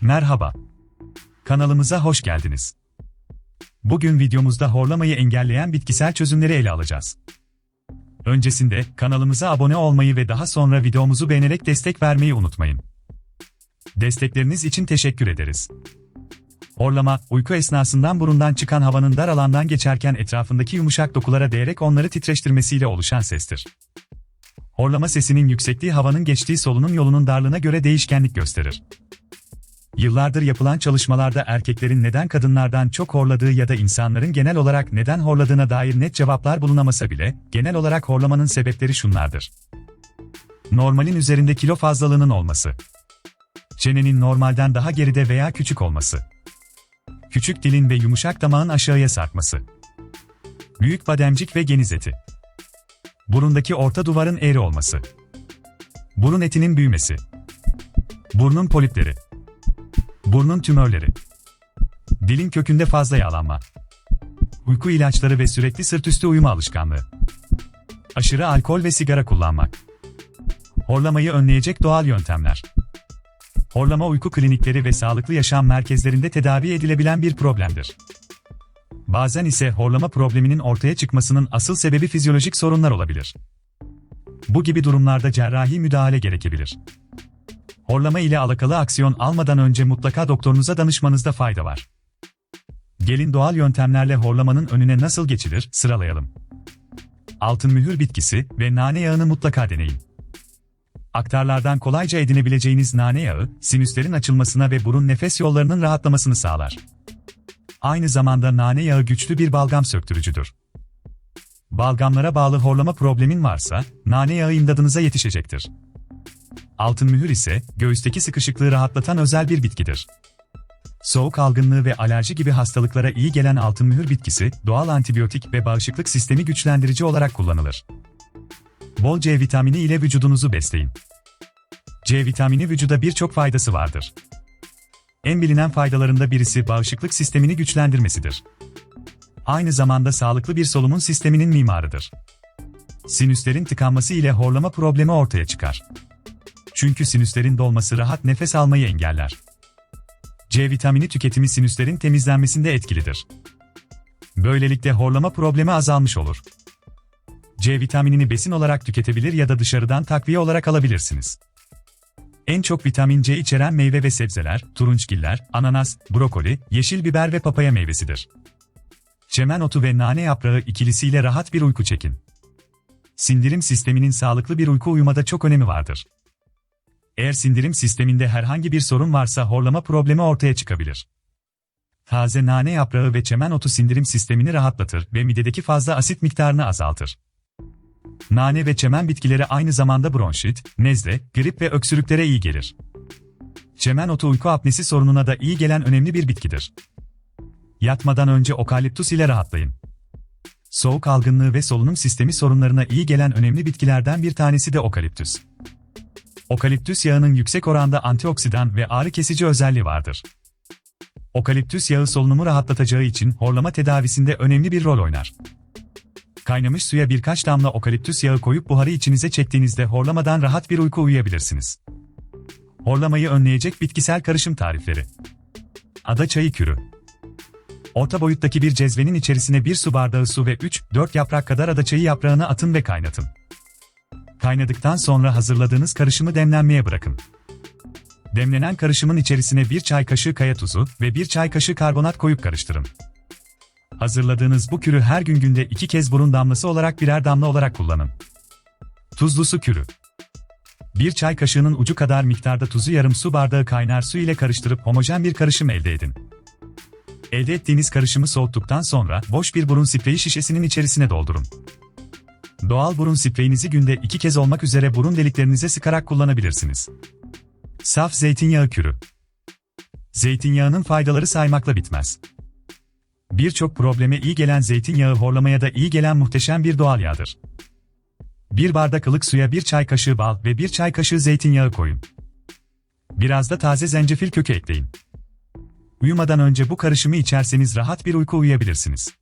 Merhaba. Kanalımıza hoş geldiniz. Bugün videomuzda horlamayı engelleyen bitkisel çözümleri ele alacağız. Öncesinde kanalımıza abone olmayı ve daha sonra videomuzu beğenerek destek vermeyi unutmayın. Destekleriniz için teşekkür ederiz. Horlama, uyku esnasından burundan çıkan havanın dar alandan geçerken etrafındaki yumuşak dokulara değerek onları titreştirmesiyle oluşan sestir. Horlama sesinin yüksekliği havanın geçtiği solunum yolunun darlığına göre değişkenlik gösterir. Yıllardır yapılan çalışmalarda erkeklerin neden kadınlardan çok horladığı ya da insanların genel olarak neden horladığına dair net cevaplar bulunamasa bile, genel olarak horlamanın sebepleri şunlardır. Normalin üzerinde kilo fazlalığının olması. Çenenin normalden daha geride veya küçük olması. Küçük dilin ve yumuşak damağın aşağıya sarkması. Büyük bademcik ve geniz eti. Burundaki orta duvarın eğri olması. Burun etinin büyümesi. Burnun polipleri. Burnun tümörleri. Dilin kökünde fazla yağlanma. Uyku ilaçları ve sürekli sırt üstü uyuma alışkanlığı. Aşırı alkol ve sigara kullanmak. Horlamayı önleyecek doğal yöntemler. Horlama uyku klinikleri ve sağlıklı yaşam merkezlerinde tedavi edilebilen bir problemdir. Bazen ise horlama probleminin ortaya çıkmasının asıl sebebi fizyolojik sorunlar olabilir. Bu gibi durumlarda cerrahi müdahale gerekebilir. Horlama ile alakalı aksiyon almadan önce mutlaka doktorunuza danışmanızda fayda var. Gelin doğal yöntemlerle horlamanın önüne nasıl geçilir sıralayalım. Altın mühür bitkisi ve nane yağını mutlaka deneyin. Aktarlardan kolayca edinebileceğiniz nane yağı, sinüslerin açılmasına ve burun nefes yollarının rahatlamasını sağlar. Aynı zamanda nane yağı güçlü bir balgam söktürücüdür. Balgamlara bağlı horlama problemin varsa, nane yağı imdadınıza yetişecektir. Altın mühür ise, göğüsteki sıkışıklığı rahatlatan özel bir bitkidir. Soğuk algınlığı ve alerji gibi hastalıklara iyi gelen altın mühür bitkisi, doğal antibiyotik ve bağışıklık sistemi güçlendirici olarak kullanılır. Bol C vitamini ile vücudunuzu besleyin. C vitamini vücuda birçok faydası vardır. En bilinen faydalarında birisi bağışıklık sistemini güçlendirmesidir. Aynı zamanda sağlıklı bir solumun sisteminin mimarıdır. Sinüslerin tıkanması ile horlama problemi ortaya çıkar. Çünkü sinüslerin dolması rahat nefes almayı engeller. C vitamini tüketimi sinüslerin temizlenmesinde etkilidir. Böylelikle horlama problemi azalmış olur. C vitaminini besin olarak tüketebilir ya da dışarıdan takviye olarak alabilirsiniz. En çok vitamin C içeren meyve ve sebzeler, turunçgiller, ananas, brokoli, yeşil biber ve papaya meyvesidir. Çemen otu ve nane yaprağı ikilisiyle rahat bir uyku çekin. Sindirim sisteminin sağlıklı bir uyku uyumada çok önemi vardır. Eğer sindirim sisteminde herhangi bir sorun varsa horlama problemi ortaya çıkabilir. Taze nane yaprağı ve çemen otu sindirim sistemini rahatlatır ve midedeki fazla asit miktarını azaltır. Nane ve çemen bitkileri aynı zamanda bronşit, nezle, grip ve öksürüklere iyi gelir. Çemen otu uyku apnesi sorununa da iyi gelen önemli bir bitkidir. Yatmadan önce okaliptus ile rahatlayın. Soğuk algınlığı ve solunum sistemi sorunlarına iyi gelen önemli bitkilerden bir tanesi de okaliptüs. Okaliptüs yağının yüksek oranda antioksidan ve ağrı kesici özelliği vardır. Okaliptüs yağı solunumu rahatlatacağı için horlama tedavisinde önemli bir rol oynar. Kaynamış suya birkaç damla okaliptüs yağı koyup buharı içinize çektiğinizde horlamadan rahat bir uyku uyuyabilirsiniz. Horlamayı önleyecek bitkisel karışım tarifleri. Ada çayı kürü. Orta boyuttaki bir cezvenin içerisine bir su bardağı su ve 3-4 yaprak kadar ada çayı yaprağını atın ve kaynatın. Kaynadıktan sonra hazırladığınız karışımı demlenmeye bırakın. Demlenen karışımın içerisine bir çay kaşığı kaya tuzu ve bir çay kaşığı karbonat koyup karıştırın. Hazırladığınız bu kürü her gün günde iki kez burun damlası olarak birer damla olarak kullanın. Tuzlu su kürü. Bir çay kaşığının ucu kadar miktarda tuzu yarım su bardağı kaynar su ile karıştırıp homojen bir karışım elde edin. Elde ettiğiniz karışımı soğuttuktan sonra boş bir burun spreyi şişesinin içerisine doldurun. Doğal burun spreyinizi günde iki kez olmak üzere burun deliklerinize sıkarak kullanabilirsiniz. Saf zeytinyağı kürü. Zeytinyağının faydaları saymakla bitmez. Birçok probleme iyi gelen zeytinyağı horlamaya da iyi gelen muhteşem bir doğal yağdır. Bir bardak ılık suya bir çay kaşığı bal ve bir çay kaşığı zeytinyağı koyun. Biraz da taze zencefil kökü ekleyin. Uyumadan önce bu karışımı içerseniz rahat bir uyku uyuyabilirsiniz.